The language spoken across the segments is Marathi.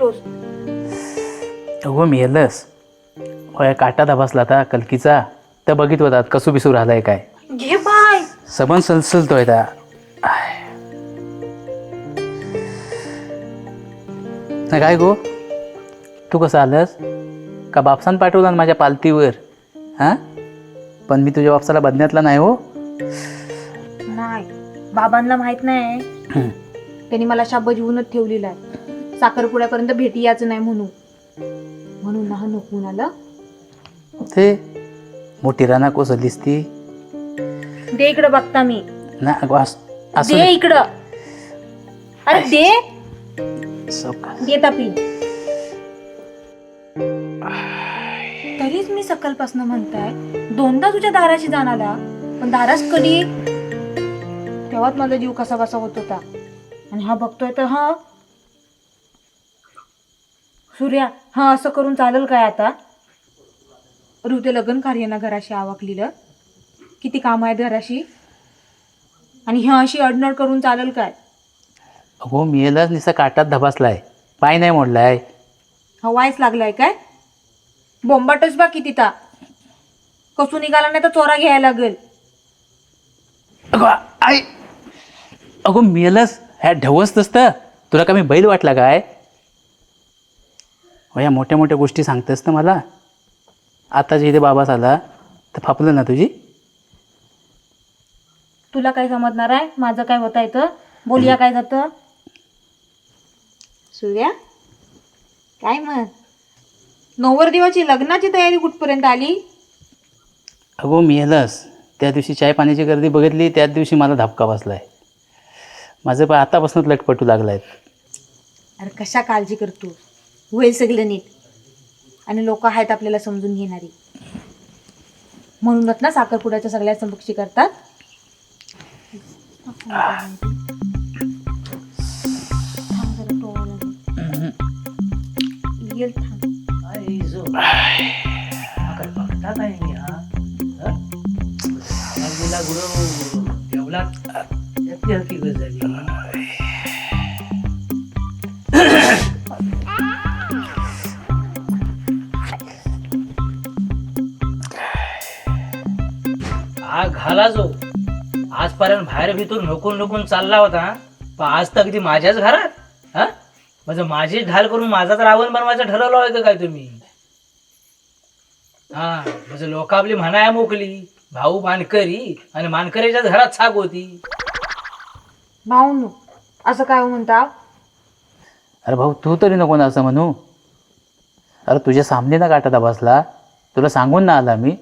काढतोस अगो मेलस होय काटा धबासला आता कलकीचा. तर बघित होतात कसू बिसू राहिलाय काय. घे बाय. सबन सलसलतोय त्या ना काय गो? तू कसं आलंस? का बापसान पाठवला ना माझ्या पालतीवर हां? पण मी तुझ्या बापसाला बदण्यातला नाही हो. नाही. बाबांना माहीत नाही. त्यांनी मला शाब्बा जीवनच ठेवलेला आहे. साखरपुड्यापर्यंत भेटी यायचं नाही म्हणून. म्हणून ना नको आलं ते मोठी राना कोसलीस ती दे इकडं बघता मी. ना अगो अस असू दे. इकडं. अरे दे. सावकाश. दे तापी. तरीच मी सकाळपासून म्हणताय दोनदा तुझ्या दाराशी जाणारा पण दारास कधी? तेव्हाच माझा जीव कसा बसा होत होता. आणि हा बघतोय तर हा सूर्या हा असं करून चालेल काय आता? रुते लग्न कार्य ना घराशी आवाकलेलं किती काम आहेत घराशी? आणि ह्या अशी अडनड करून चालेल काय? अगो मेलाच निसा काटात धबासलाय पाय नाही मोडलाय. हवायच लागलाय काय? बोंबाटच बा किती ता. कसू निघाला नाही तर चोरा घ्यायला लागेल. अगो आई! अगो मेलस ह्या ढवस नसतं. तुला का मी बैल वाटला काय? या मोठ्या मोठ्या गोष्टी सांगतेस ना मला. आता जे इथे बाबास आला तर फापलं ना तुझी? तुला काय समजणार आहे? माझं काय होता येतं बोलूया काय जातं? सूर्या काय मग? नवरदेवाची लग्नाची तयारी कुठपर्यंत आली? अगो मेलस त्या दिवशी चाय पाण्याची गर्दी बघितली त्याच दिवशी मला धपका बसलाय. माझं पण आतापासूनच लटपटू लागलाय. अरे कशा काळजी करतो होईल सगळं नीट. आणि लोक आहेत आपल्याला समजून घेणारी. म्हणूनच ना साखरपुड्याच्या सगळ्या समक्षी करतात. थांब. जरा येईल थांब. घाला जो. आजपर्यंत बाहेर भीतून नुकून नुकून चालला होता पण आज तर अगदी माझ्याच घरात हा? म्हणजे माझी ढाल करून माझाच रावण बनवायचं ठरवलं होतं काय तुम्ही? हा म्हणजे लोक आपली म्हणाया मोकली भाऊ मानकरी आणि मानकरीच्याच घरात साग होती. भाऊनो असं काय हो म्हणता? अरे भाऊ तू तरी नको ना असं म्हणू. अरे तुझ्या सामने ना काटा बसला तुला सांगून ना आला मी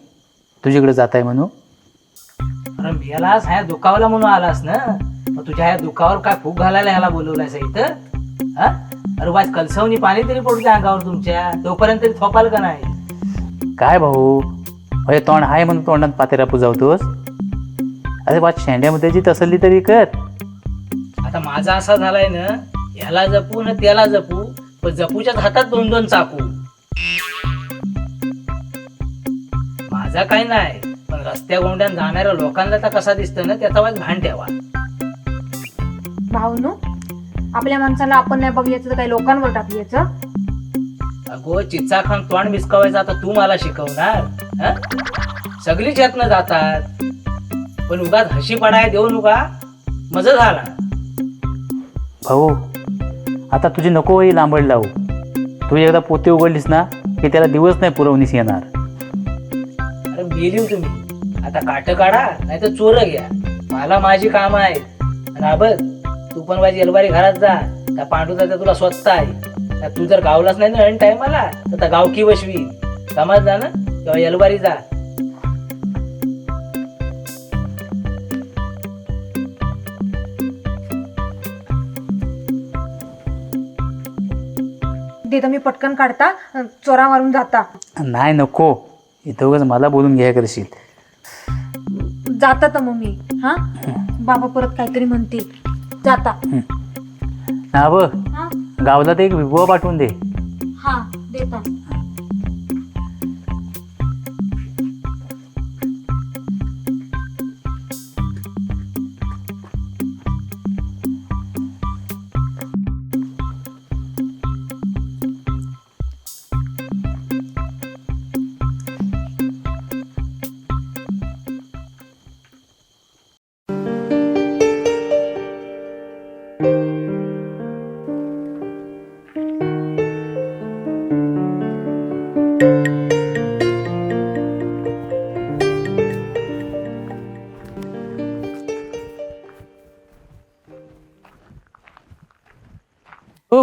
तुझ्याकडे जात आहे म्हणू. अरे मेलास ह्या दुखावला म्हणून आलास ना? मग तुझ्या ह्या दुखावर काय फूक घालायला ह्याला बोलवलायस इथं? हा? अरे वाज कलसवनी पाणी तरी पडू द्या अंगावर तुमच्या. तोपर्यंत तरी थोपाल का नाही? काय भाऊ? होय तोंड आहे म्हणून तोंडात पातेरा पुजावतोस? अरे वाच शेंड्यामध्ये जी तसली तरी कर. आता माझा असा झालाय ना ह्याला जपू ना त्याला जपू पण जपूच्याच हातात दोन दोन चाकू. माझा काही नाही. पण रस्त्या गोंड्यान जाणाऱ्या लोकांना तर कसा दिसतं ना त्याचा वाज भान ठेवा. भाऊनो आपल्या माणसाला आपण नाही बघल्याचं तर काही लोकांवर टाकल्याचं अगो चिच्चा खान तोंड मिसकावायचं आता तू मला शिकवणार हं? सगळीच यातनं जातात. पण उगाच हशी पडाय देऊ नका. मज झाला. भाऊ आता तुझी नको वही लांबड लावू. तू एकदा पोते उघडलीस ना की त्याला दिवस नाही पुरवणीस येणार. गेली हो तुम्ही. आता काट काढा नाही तर चोर घ्या. मला माझी काम आहेत. आणि हा बघ तू पण माझी एलबारी घरात जा. त्या पांडूचा तर तुला स्वतः आहे. तू जर गावलाच नाही ना ऐन टायमाला तर त्या गावकी बसवी. समजला ना तेव्हा एलबारी जा. देतो मी पटकन काढता चोरा मारून जाता. नाही नको. इथं उगाच मला बोलून घ्या करशील. जाता तर मग मी हा? बाबा परत काहीतरी म्हणतील. जाता. ना बघ हा? गावला तर एक विभुवा पाठवून दे. हा देता.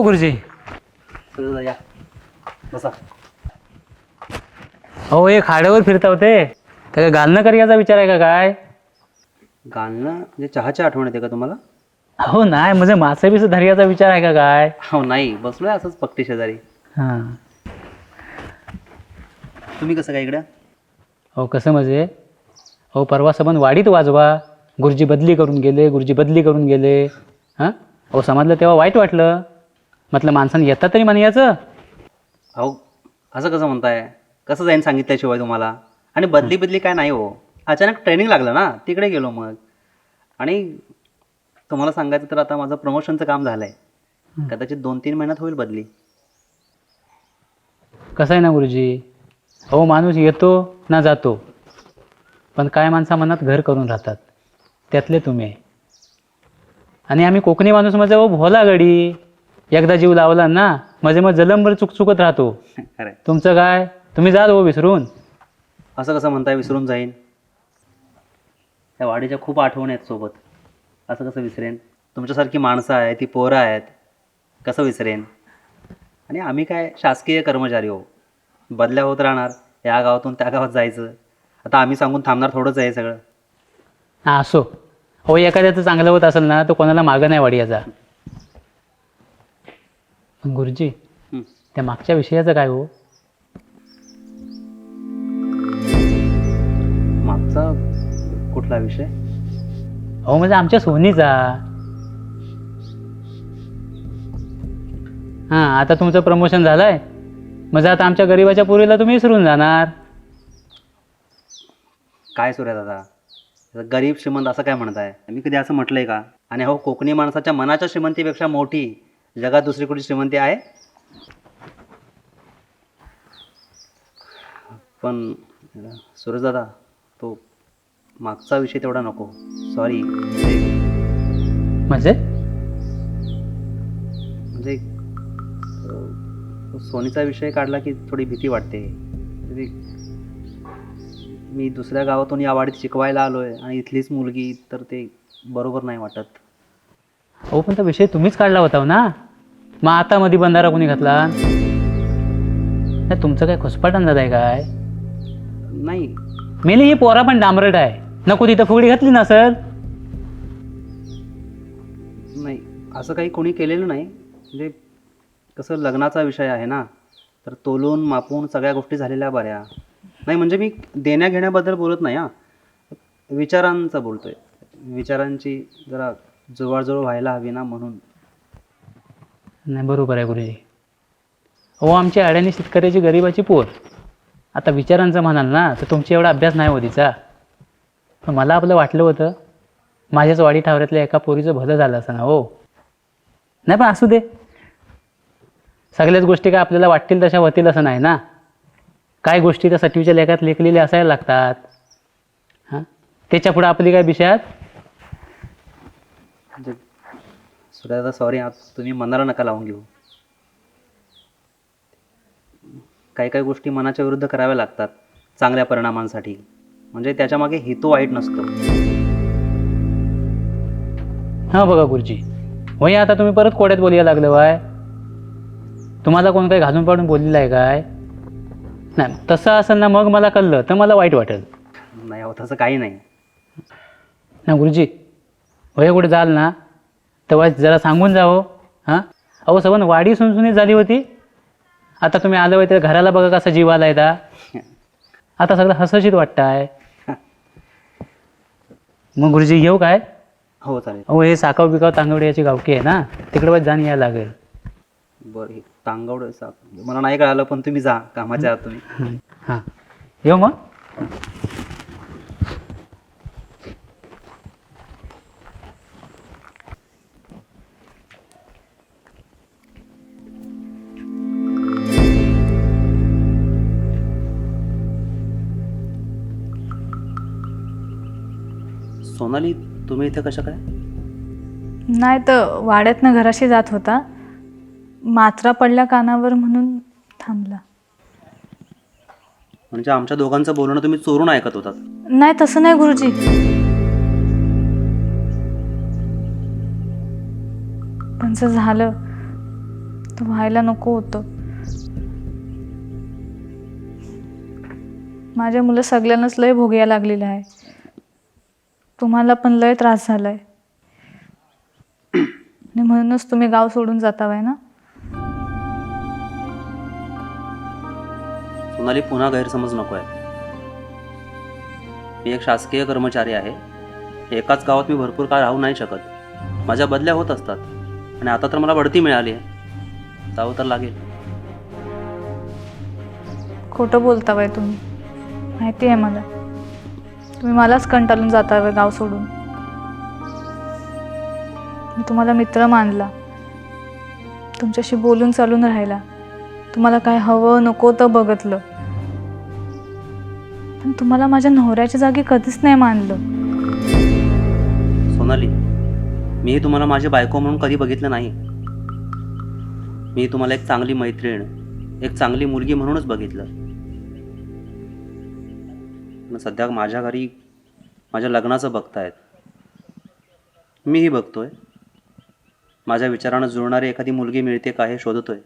गुरुजी. या. बसा. हो एक खाड्यावर फिरता होते. त्या घालणं करायचा विचार आहे का काय? गाणं म्हणजे चहाची आठवण येते का तुम्हाला? हो नाही म्हणजे मासे बिस धर्याचा विचार आहे का काय? हो नाही. बसलोय असंच पक्टी शेजारी. हां. तुम्ही कसं काय इकडे? हो कसं म्हणजे? हो परवा सबंध वाडीत वाजवा. गुरुजी बदली करून गेले गुरुजी बदली करून गेले. हां? हो समजलं तेव्हा वाईट वाटलं. म्हटलं माणसाने येतात तरी म्हणायचं. अहो असं कसं म्हणताय? कसं जाईन सांगितल्याशिवाय तुम्हाला? आणि बदली बदली काय नाही हो. अचानक ट्रेनिंग लागलं ना तिकडे गेलो मग. आणि तुम्हाला सांगायचं तर आता माझं प्रमोशनचं काम झालं आहे कदाचित दोन तीन महिन्यात होईल बदली. कसं आहे ना गुरुजी? हो माणूस येतो ना जातो. पण काय माणसा मनात घर करून राहतात? त्यातले तुम्ही. आणि आम्ही कोकणी माणूस म्हणजे हो भोला गडी. एकदा जीव लावला ना म्हणजे मग जलंबर चुक चुकत राहतो. खरं आहे. तुमचं काय? तुम्ही जाल हो विसरून. असं कसं म्हणताय विसरून जाईन? त्या वाडीच्या खूप आठवणी आहेत सोबत. असं कसं विसरेन? तुमच्यासारखी माणसं आहेत ती पोरं आहेत. कसं विसरेन? आणि आम्ही काय शासकीय कर्मचारी हो. बदल्या होत राहणार या गावातून त्या गावात जायचं. आता आम्ही सांगून थांबणार थोडंच आहे सगळं. हां असो. हो एखाद्याचं चांगलं होत असेल ना तो कोणाला मागं नाही वाडी याचा. पण गुरुजी. त्या मागच्या विषयाचं काय हो? मागचा कुठला विषय? हो म्हणजे आमच्या सोनीचा. हां आता तुमचं प्रमोशन झालंय. म्हणजे आता आमच्या गरीबाच्या पुरीला तुम्ही विसरून जाणार. काय सूर्या दादा? आता गरीब श्रीमंत असं काय म्हणताय? मी कधी असं म्हटलंय का? आणि हो कोकणी माणसाच्या मनाच्या श्रीमंतीपेक्षा मोठी जगात दुसरी कुठली श्रीमंती आहे? पण सूरज दादा तो मागचा विषय तेवढा नको. सॉरी म्हणजे? म्हणजे सोनीचा विषय काढला की थोडी भीती वाटते. म्हणजे मी दुसऱ्या गावातून या वाडीत शिकवायला आलो आहे आणि इथलीच मुलगी तर ते बरोबर नाही वाटत. हो पण तो विषय तुम्हीच काढला होता ना? मग आता मध्ये बंधारा कोणी घातला? नाही तुमचं काय खुसपाट अंदाज आहे काय? नाही. मेली ही पोरा पण डांबरट आहे. नको तिथं फुगडी घातली ना सर. नाही असं काही कोणी केलेलं नाही. म्हणजे कसं लग्नाचा विषय आहे ना तर तोलून मापून सगळ्या गोष्टी झालेल्या बऱ्या. नाही म्हणजे मी देण्या घेण्याबद्दल बोलत नाही हां. विचारांचं बोलतो आहे विचारांची जरा जुळवाजुळव व्हायला हवी ना म्हणून. नाही बरोबर आहे गुरुजी. अहो आमची अड्याने शेतकऱ्याची गरिबाची पोर. आता विचारांचं म्हणाल ना तर तुमची एवढा अभ्यास नाही हो तिचा. पण मला आपलं वाटलं होतं माझ्याच वाडी ठावऱ्यातल्या एका पोरीचं भलं झालं असं ना हो. नाही पण असू दे. सगळ्याच गोष्टी काय आपल्याला वाटतील तशा होतील असं नाही ना. काय गोष्टी त्या सटीवच्या लेखात लेखलेल्या असायला लागतात? हां? त्याच्या पुढं आपली काय विषयात म्हणजे सुरेदा सॉरी तुम्ही मनाला नका लावून घेऊ. काही काही गोष्टी मनाच्या विरुद्ध कराव्या लागतात चांगल्या परिणामांसाठी. म्हणजे त्याच्यामागे हेतू वाईट नसतो. हां बघा गुरुजी. होय आता तुम्ही परत कोड्यात बोलायला लागलं वाय. तुम्हाला कोण काही घालून पाडून बोललेलं आहे काय? नाही तसं असेल ना मग मला कळलं तर मला वाईट वाटेल. नाही अहो तसं काही नाही. ना गुरुजी होय कुठे जाल ना तेव्हा जरा सांगून जावं हां. अहो सबन वाडी सुनसुनीत झाली होती. आता तुम्ही आलं होय त्या घराला बघा कसा जीव आला आहे आता सगळं हसशीत वाटतं आहे मग गुरुजी येऊ काय? हो चालेल. अहो हे साकाव बिकाव तांगवडे याची गावकी आहे ना तिकडे बस जाण यायला लागेल. बरं हे तांगवड मला नाही कळालं पण तुम्ही जा कामाच्या आत तुम्ही. हं, हां. येऊ मग. सोनाली तुम्ही इथे कशा काय? नाही तर वाड्यातनं घराशी जात होता. मात्रा पडल्या कानावर म्हणून थांबला. म्हणजे आमच्या दोघांचं बोलणं तुम्ही चोरून ऐकत होतात. नाही तसं नाही गुरुजी. त्यांचं झालं तर व्हायला नको होतं. माझ्या मुलं सगळ्यांनाच लय भोगायला लागलेलं आहे. तुम्हाला पण लय त्रास झालाय. आणि म्हणूनच तुम्ही गाव सोडून जातावाय ना? सोनाली पुन्हा गैरसमज नको आहे मी एक शासकीय कर्मचारी आहे. एकाच गावात मी भरपूर काळ राहू नाही शकत. माझ्या बदल्या होत असतात. आणि आता तर मला बढती मिळाली आहे जावं तर लागेल. खोटं बोलतावाय तुम्ही. माहिती आहे मला. तुम्ही मलाच कंटाळून जातावाय गाव सोडून. मी तुम्हाला मित्र मानला. तुमच्याशी बोलून चालून राहिला. तुम्हाला काय हवं नको तर बघतलं. पण तुम्हाला माझ्या नवऱ्याच्या जागी कधीच नाही मानलं. सोनाली मी तुम्हाला माझी बायको म्हणून कधी बघितलं नाही. मी तुम्हाला एक चांगली मैत्रीण एक चांगली मुलगी म्हणूनच बघितलं. पण सध्या माझ्या घरी माझ्या लग्नाचं बघतायत. मीही बघतोय. माझ्या विचारानं जुळणारी एखादी मुलगी मिळते का हे शोधतोय.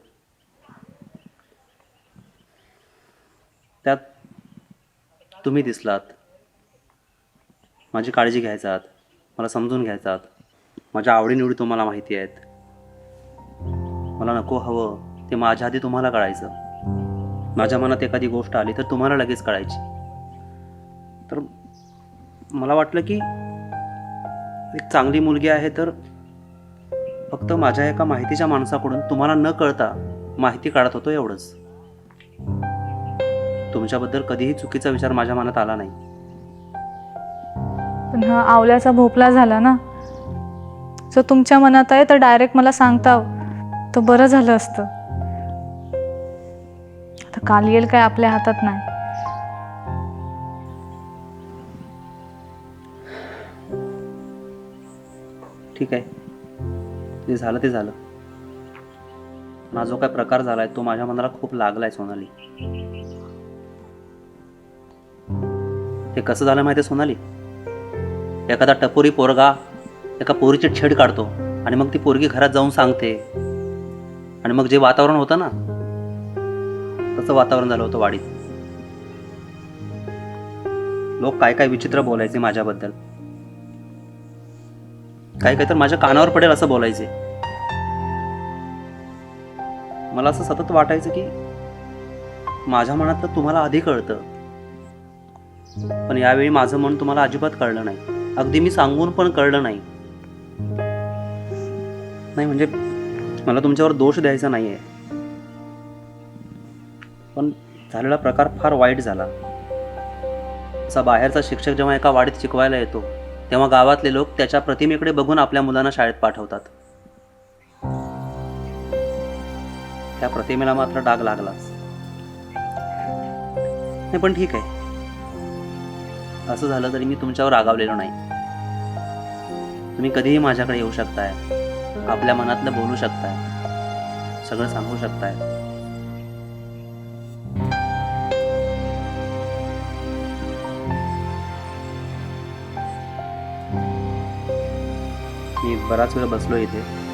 त्यात तुम्ही दिसलात. माझी काळजी घ्यायचात. मला समजून घ्यायचात. माझ्या आवडीनिवडी तुम्हाला माहिती आहेत. मला नको हवं ते माझ्या आधी तुम्हाला कळायचं. माझ्या मनात एखादी गोष्ट आली तर तुम्हाला लगेच कळायची. मला वाटलं की एक चांगली मुलगी आहे तर फक्त माझ्या एका माहितीच्या माणसाकडून तुम्हाला न कळता माहिती काढत होतो एवढंच. तुमच्याबद्दल कधीही चुकीचा विचार माझ्या मनात आला नाही. पण हा आवल्याचा भोपला झाला ना? जर तुमच्या मनात आहे तर डायरेक्ट मला सांगता तर बरं झालं असतं. आता काल येईल काय आपल्या हातात नाही. ठीक आहे. ते झालं ते झालं. माझा हा जो काय प्रकार झालाय तो माझ्या मनाला खूप लागलाय सोनाली. हे कसं झालं माहिती आहे सोनाली? एखादा टपोरी पोरगा एका पोरीची छेड काढतो आणि मग ती पोरगी घरात जाऊन सांगते. आणि मग जे वातावरण होतं ना तसं वातावरण झालं होतं वाडीत. लोक काय काय विचित्र बोलायचे माझ्याबद्दल. काही काही तर माझ्या कानावर पडेल असं बोलायचे. मला असं सतत वाटायचं की माझ्या मनातलं तुम्हाला आधी कळतं. पण यावेळी माझं मन तुम्हाला अजिबात कळलं नाही. अगदी मी सांगून पण कळलं नाही. नाही म्हणजे मला तुमच्यावर दोष द्यायचा नाही आहे पण झालेला प्रकार फार वाईट झाला. असा बाहेरचा शिक्षक जेव्हा एका वाडीत शिकवायला येतो तेव्हा गावातले लोक त्याच्या प्रतिमेकडे बघून आपल्या मुलांना शाळेत पाठवतात. त्या प्रतिमेला मात्र डाग लागलाच नाही पण ठीक आहे. असं झालं तरी मी तुमच्यावर रागावलेलो नाही. तुम्ही कधीही माझ्याकडे येऊ शकताय. आपल्या मनातलं बोलू शकताय. सगळं सांगू शकताय. मी बराच वेळ बसलो इथे.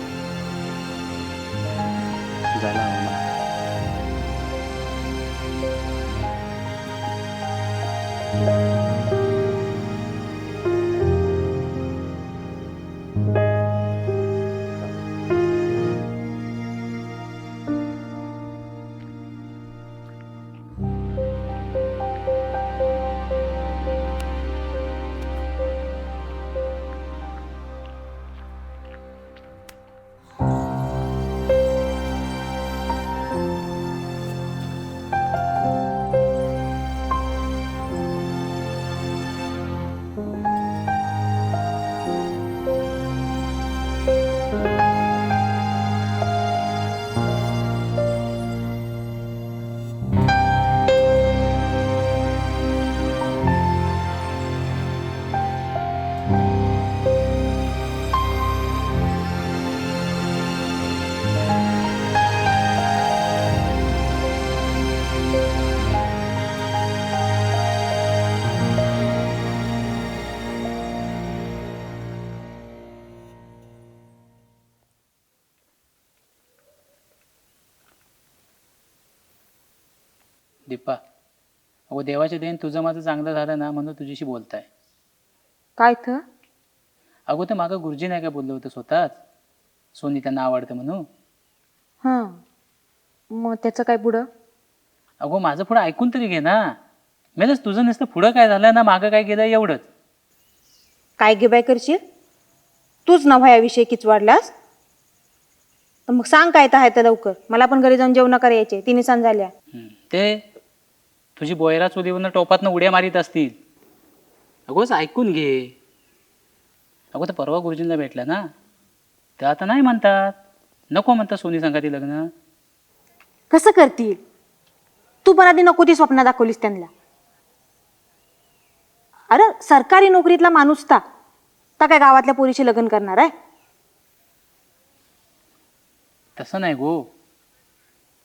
दीपा अगो देवाचे देण तुझं माझं चांगलं झालं ना म्हणून तुझ्याशी बोलताय. काय थ अगो ते मागं गुरुजी नाही काय बोललं होतं स्वतःच. सोनी त्यांना आवडतं म्हणून. हां. मग त्याचं काय पुढं? अगो माझं पुढं ऐकून तरी घे ना. मेलच तुझं नुसतं पुढं काय झालं ना मागं काय केलं एवढंच. काय गे बाय करशील? तूच ना भयाविषयी किच वाढलास तर मग सांग काय तर आहे तर लवकर. मला पण घरी जाऊन जेवण करायचे तिन्ही सण झाल्या. हम्म. ते तुझी बोयरा चुलीवरनं टोपातनं उड्या मारीत असतील. अगोच ऐकून घे. अगो तर परवा गुरुजींना भेटला ना? ते आता नाही म्हणतात. नको म्हणतात सोनी संगाती लग्न. कसं करतील? तू पण आधी नको ती स्वप्न दाखवलीस त्यांना. अरे सरकारी नोकरीतला माणूस ता. ता काय गावातल्या पोरीशी लग्न करणार आहे? तसं नाही गो.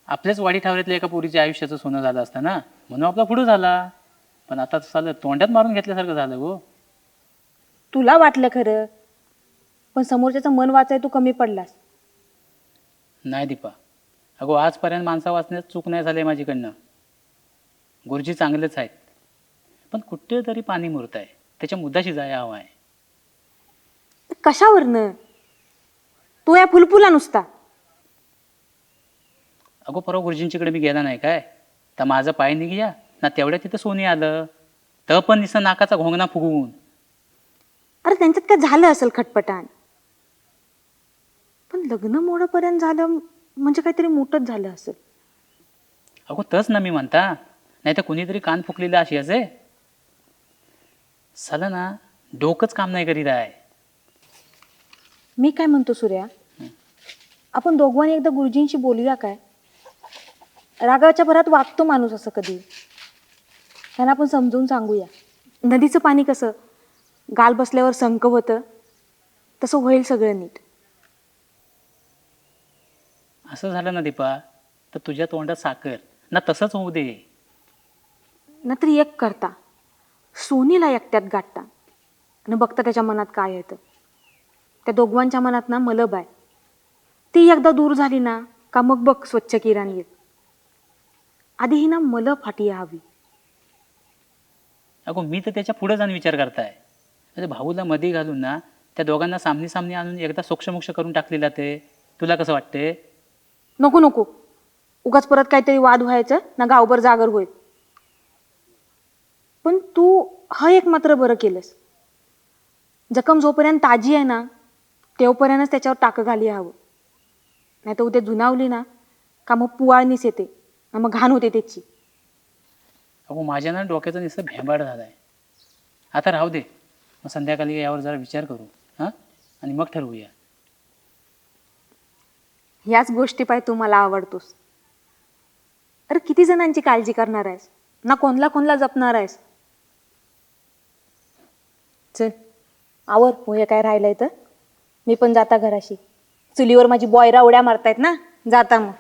आपल्याच वाडी ठावऱ्यातल्या एका पोरीच्या आयुष्याचं सोनं झालं असतं ना? म्हणून आपला पुढं झाला. पण आता झालं तोंडात मारून घेतल्यासारखं झालं गो. तुला वाटलं खरं? पण समोरच्याचं मन वाचाय तू कमी पडलास. नाही दीपा. अगो आजपर्यंत माणसा वाचण्यात चूक नाही झाली माझीकडनं. गुरुजी चांगलेच आहेत. पण कुठे तरी पाणी मुरत आहे त्याच्या मुद्दाशी जाया हवा आहे कशावरनं? तू या फुलफुला नुसता. अगो परवा गुरुजींच्याकडे मी गेला नाही काय? तर माझं पाय निघया ना तेवढ्या तिथं सोनी आलं. तर पण निसं नाकाचा घोंगणा फुगवून. अरे त्यांच्यात काय झालं असेल खटपटान? पण लग्न मोडपर्यंत झालं म्हणजे काहीतरी मोठंच झालं असेल. अगो तच ना मी म्हणता. नाही तर कुणीतरी कान फुकलेलं अशी असे. सालं ना डोकंच काम नाही करीत आहे. मी काय म्हणतो सूर्या? आपण दोघांनी एकदा गुरुजींशी बोलूया काय? रागाच्या भरात वागतो माणूस असं कधी. त्यांना आपण समजून सांगूया. नदीचं पाणी कसं? गाल बसल्यावर संक होतं. तसं होईल सगळं नीट. असं झालं ना दीपा तर तुझ्या तोंडात साखर. ना तसंच होऊ दे. नाहीतर एक करता. सोनीला एकट्यात गाठता. आणि बघता त्याच्या मनात काय येतं. त्या दोघांच्या मनात ना मलब आहे ती एकदा दूर झाली ना का मग बघ स्वच्छ किरण येत आधी ही ना मलब फाटी हवी अगो मी तर त्याच्या पुढे जाऊन विचार करताय. म्हणजे भाऊला मध्ये घालून ना त्या दोघांना सामनी सामनी आणून एकदा सोक्षमोक्ष करून टाकलेला ते तुला कसं वाटते नको नको. उगाच परत काहीतरी वाद व्हायचं ना गावभर जागर होईल. पण तू हा एक मात्र बरं केलंस. जखम जोपर्यंत ताजी आहे ना तेवपर्यंतच त्याच्यावर टाकं घाली हवं नाही तर उद्या जुनावली ना का मग पुवाळणीच येते. मग घाण होते त्याची. अगो माझ्या ना डोक्याचा नुसतं भेंबाड झाला आहे आता राहू दे. मग संध्याकाळी यावर जरा विचार करू. हां? आणि मग ठरवूया. ह्याच गोष्टी पाय तू मला आवडतोस. अरे किती जणांची काळजी करणार आहेस? ना कोणला कोणला जपणार आहेस? चल. आवर होय काय राहिलंय तर? मी पण जाता घराशी. चुलीवर माझी बॉयरा उड्या मारतायत ना? जाता मग.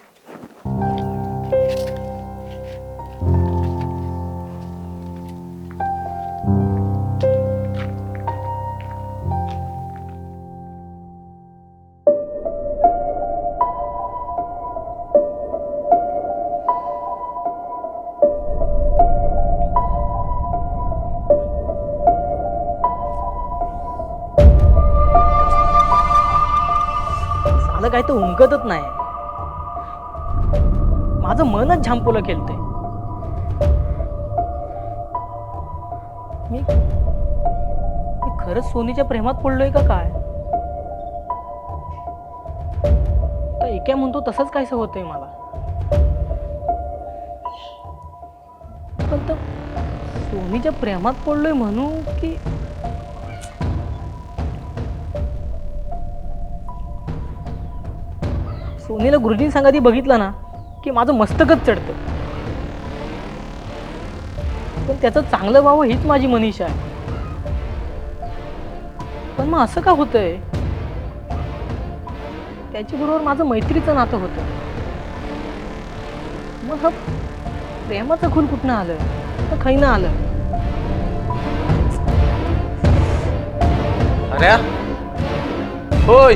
माझं काय तर उमगतच नाही. माझं मनच झांपुलं खेळतंय मी मी खरंच सोनीच्या प्रेमात पडलोय का काय? तर एका म्हणतो तसंच कायसं होतंय मला. पण तर सोनीच्या प्रेमात पडलोय म्हणू की सोनीला गुरुजीं सांगाती बघितलं ना की माझं मस्तकच चढतं. पण त्याचं चांगलं व्हावं हीच माझी मनीषा आहे. पण मग असं का होतंय? त्याच्याबरोबर माझं मैत्रीचं नातं होतं. मग हा प्रेमाचं खून कुठनं आलं तर खैनं आलं अरे! होय!